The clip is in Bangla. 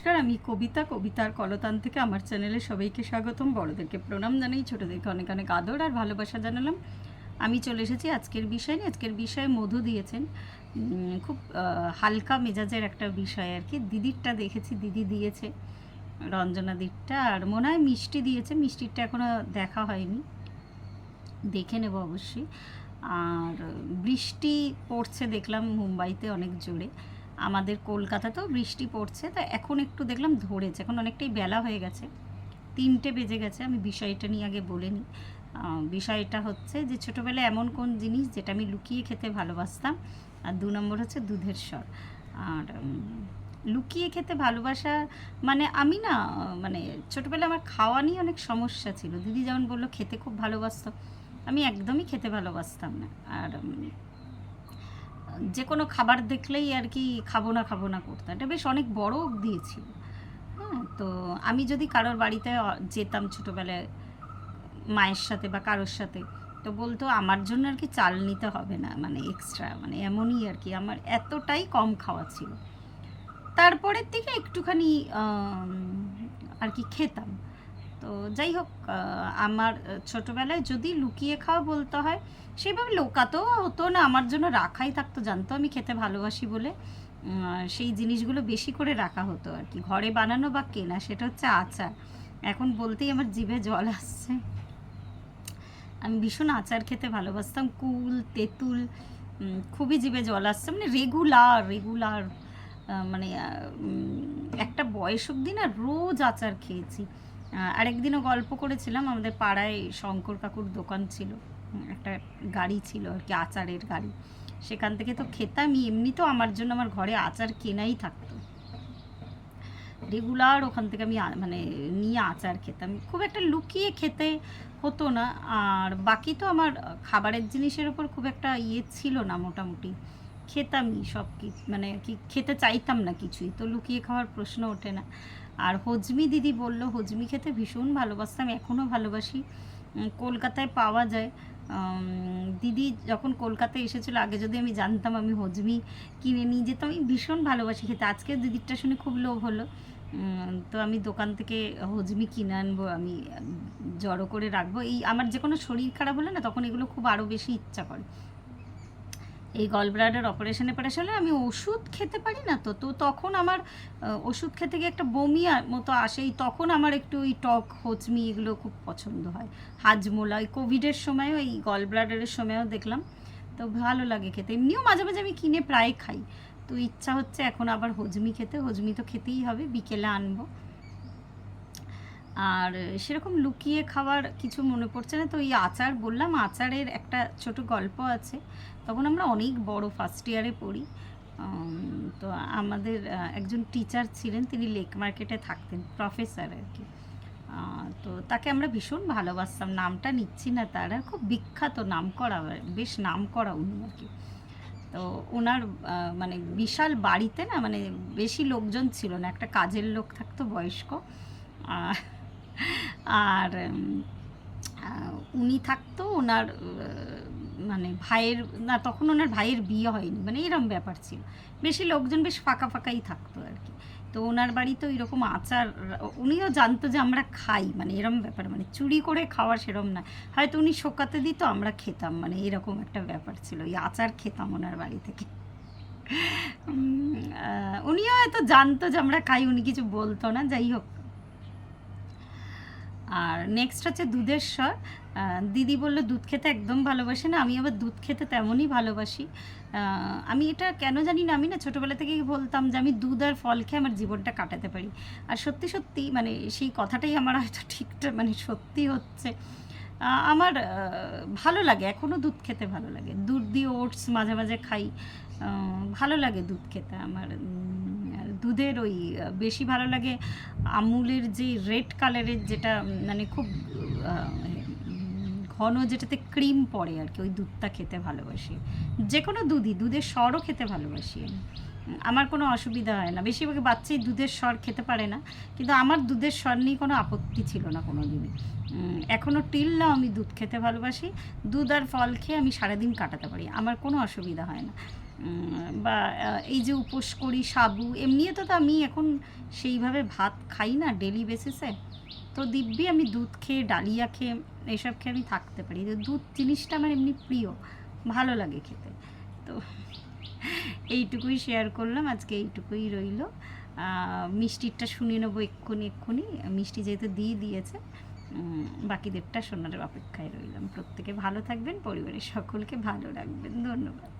নমস্কার, আমি কবিতা, কবিতার কলতান থেকে আমার চ্যানেলে সবাইকে স্বাগতম। বড়দেরকে প্রণাম জানাই, ছোটোদেরকে অনেক অনেক আদর আর ভালোবাসা জানালাম। আমি চলে এসেছি আজকের বিষয় নিয়ে। আজকের বিষয়ে মধু দিয়েছেন। খুব হালকা মেজাজের একটা বিষয় আর কি। দিদিরটা দেখেছি, দিদি দিয়েছে রঞ্জনা দিকটা আর মনে হয় মিষ্টি দিয়েছে। মিষ্টিরটা এখনও দেখা হয়নি। দেখে নেব অবশ্যই। আর বৃষ্টি পড়ছে, দেখলাম মুম্বাইতে অনেক জোরে। আমাদের কলকাতাতেও বৃষ্টি পড়ছে, তা এখন একটু দেখলাম ধরেছে, এখন অনেকটাই বেলা হয়ে গেছে। তিনটে বেজে গেছে, আমি বিষয়টা নিয়ে আগে বলে নিই। বিষয়টা হচ্ছে যে ছোটোবেলায় এমন কোন জিনিস যেটা আমি লুকিয়ে খেতে ভালোবাসতাম? আর দু নম্বর হচ্ছে দুধের স্বর। আর লুকিয়ে খেতে ভালোবাসা মানে আমি না মানে ছোটোবেলায় আমার খাওয়া নিয়ে অনেক সমস্যা ছিল। দিদি যেমন বলল, খেতে খুব ভালোবাসত। আমি একদমই খেতে ভালোবাসতাম না। আর যে কোনো খাবার দেখলেই আর কি খাব না খাব না করতাম এটা বেশ অনেক বড় দিয়েছিল। হ্যাঁ তো আমি যদি কারোর বাড়িতে যেতাম ছোটোবেলায় মায়ের সাথে বা কারোর সাথে, তো বলতো আমার জন্য আর কি চাল নিতে হবে না মানে এক্সট্রা মানে এমনই আর কি। আমার এতটাই কম খাওয়া ছিল। তারপরের থেকে একটুখানি আর কি খেতাম। তো যাই হোক আমার ছোটবেলায় যদি লুকিয়ে খাওয়া বলতে হয় সেইভাবে লোকাতেও হতো না। আমার জন্য রাখাই থাকতো, জানতো আমি খেতে ভালোবাসি বলে। সেই জিনিসগুলো বেশি করে রাখা হতো আর কি। ঘরে বানানো বা কেনা, সেটা হচ্ছে আচার। এখন বলতেই আমার জিভে জল আসছে। আমি ভীষণ আচার খেতে ভালোবাসতাম। কুল, তেঁতুল খুবই জিভে জল আসছে। মানে রেগুলার রেগুলার মানে একটা বয়স অবধি না, রোজ আচার খেয়েছি। আরেকদিনও গল্প করেছিলাম, আমাদের পাড়ায় শঙ্কর কাকুর দোকান ছিল একটা গাড়ি ছিল আর কি, আচারের গাড়ি। সেখান থেকে তো খেতামই এমনি তো আমার জন্য আমার ঘরে আচার কেনাই থাকতো। রেগুলার ওখান থেকে আমি মানে নিয়ে আচার খেতাম। খুব একটা লুকিয়ে খেতে হতো না, আর বাকি তো আমার খাবারের জিনিসের ওপর খুব একটা ইয়ে ছিল না মোটামুটি। খেতামই সব কি মানে কি খেতে চাইতাম না কিছুই। তো লুকিয়ে খাওয়ার প্রশ্ন ওঠে না। আর হজমি দিদি বলল, হজমি খেতে ভীষণ ভালোবাসতাম এখনও ভালোবাসি। কলকাতায় পাওয়া যায়। দিদি যখন কলকাতায় এসেছিল, আগে যদি আমি জানতাম আমি হজমি কিনে নিয়ে যেতাম, আমি ভীষণ ভালোবাসি খেতে। আজকে দিদিরটা শুনে খুব লোভ হলো। তো আমি দোকান থেকে হজমি কিনে আনব, আমি জড়ো করে রাখব। এই আমার যে কোনো শরীর খারাপ হলে না, তখন এগুলো খুব আরও বেশি ইচ্ছা করে। এই গলব্লাডার অপারেশনে অপারেশন হলে আমি ওষুধ খেতে পারি না তো? তো তখন আমার ওষুধ খেতে গিয়ে একটা বমি মতো আসেই তখন আমার একটু ওই টক হজমি এগুলো খুব পছন্দ হয়। হাজমোলা ওই কোভিডের সময়ও, এই গলব্লাডারের সময়ও দেখলাম। তো ভালো লাগে খেতে। এমনিও মাঝে মাঝে আমি কিনে প্রায় খাই। তো ইচ্ছা হচ্ছে এখন আবার হজমি খেতে। হজমি তো খেতেই হবে। বিকেলে আনব। আর সেরকম লুকিয়ে খাওয়ার কিছু মনে পড়ছে না। তো এই আচার বললাম, আচারের একটা ছোট গল্প আছে। তখন আমরা অনেক বড় ফার্স্ট ইয়ারে পড়ি। তো আমাদের একজন টিচার ছিলেন, তিনি লেক মার্কেটে থাকতেন প্রফেসর আর কি। তো তাকে আমরা ভীষণ ভালোবাসতাম। নামটা নিচ্ছি না তার, খুব বিখ্যাত নাম করা বেশ নাম করা উনি আর কি। তো ওনার মানে বিশাল বাড়িতে না মানে বেশি লোকজন ছিল না, একটা কাজের লোক থাকতো বয়স্ক। আর উনি থাকতো ওনার মানে ভাইয়ের, না তখন ওনার ভাইয়ের বিয়ে হয়নি মানে এরম ব্যাপার ছিল। বেশি লোকজন বেশ ফাঁকা ফাঁকাই থাকতো আর কি। তো ওনার বাড়িতে এরকম আচার, উনিও জানতো যে আমরা খাই মানে এরম ব্যাপার মানে চুরি করে খাওয়া সেরম না। হয়তো উনি শোকাতে দিত, আমরা খেতাম মানে এরকম একটা ব্যাপার ছিল, ওই আচার খেতাম ওনার বাড়ি থেকে। উনিও হয়তো জানতো যে আমরা খাই, উনি কিছু বলতো না, যাই হোক। আর নেক্সট হচ্ছে দুধের স্বর। দিদি বলল, দুধ খেতে একদম ভালোবাসে না, আমি আবার দুধ খেতে তেমনই ভালোবাসি। আমি এটা কেন জানি না, আমি না ছোটোবেলা থেকেই বলতাম যে আমি দুধ আর ফল খেয়ে আমার জীবনটা কাটাতে পারি। আর সত্যি সত্যি মানে সেই কথাটাই আমার হয়তো ঠিকটা মানে সত্যি হচ্ছে। আমার ভালো লাগে এখনও দুধ খেতে ভালো লাগে। দুধ দিয়ে ওটস মাঝে মাঝে খাই ভালো লাগে দুধ খেতে আমার দুধের ওই বেশি ভালো লাগে আমুলের যে রেড কালারের যেটা মানে খুব ঘন যেটাতে ক্রিম পড়ে আর কি, ওই দুধটা খেতে ভালোবাসি। যে কোনো দুধই, দুধের স্বরও খেতে ভালোবাসি আমি। আমার কোনো অসুবিধা হয় না। বেশিরভাগ বাচ্চাই দুধের স্বর খেতে পারে না, কিন্তু আমার দুধের স্বর নিয়ে কোনো আপত্তি ছিল না কোনো দিনই এখনও টিল না আমি দুধ খেতে ভালোবাসি। দুধ আর ফল খেয়ে আমি সারাদিন কাটাতে পারি। আমার কোনো অসুবিধা হয় না। বা এই যে উপোস করি, সাবু এমনিও তো আমি এখন সেইভাবে ভাত খাই না ডেলি বেসিসে তো দিব্যি, আমি দুধ খেয়ে, ডালিয়া খেয়ে এইসব খেয়ে আমি থাকতে পারি। তো দুধ জিনিসটা আমার এমনি প্রিয়, ভালো লাগে খেতে। তো এইটুকুই শেয়ার করলাম, আজকে এইটুকুই রইল। মিষ্টিরটা শুনে নেব এক্ষুনি এক্ষুনি। মিষ্টি যেহেতু দিয়ে দিয়েছে বাকিদেরটা শোনার অপেক্ষায় রইলাম। প্রত্যেকে ভালো থাকবেন, পরিবারের সকলকে ভালো রাখবেন। ধন্যবাদ।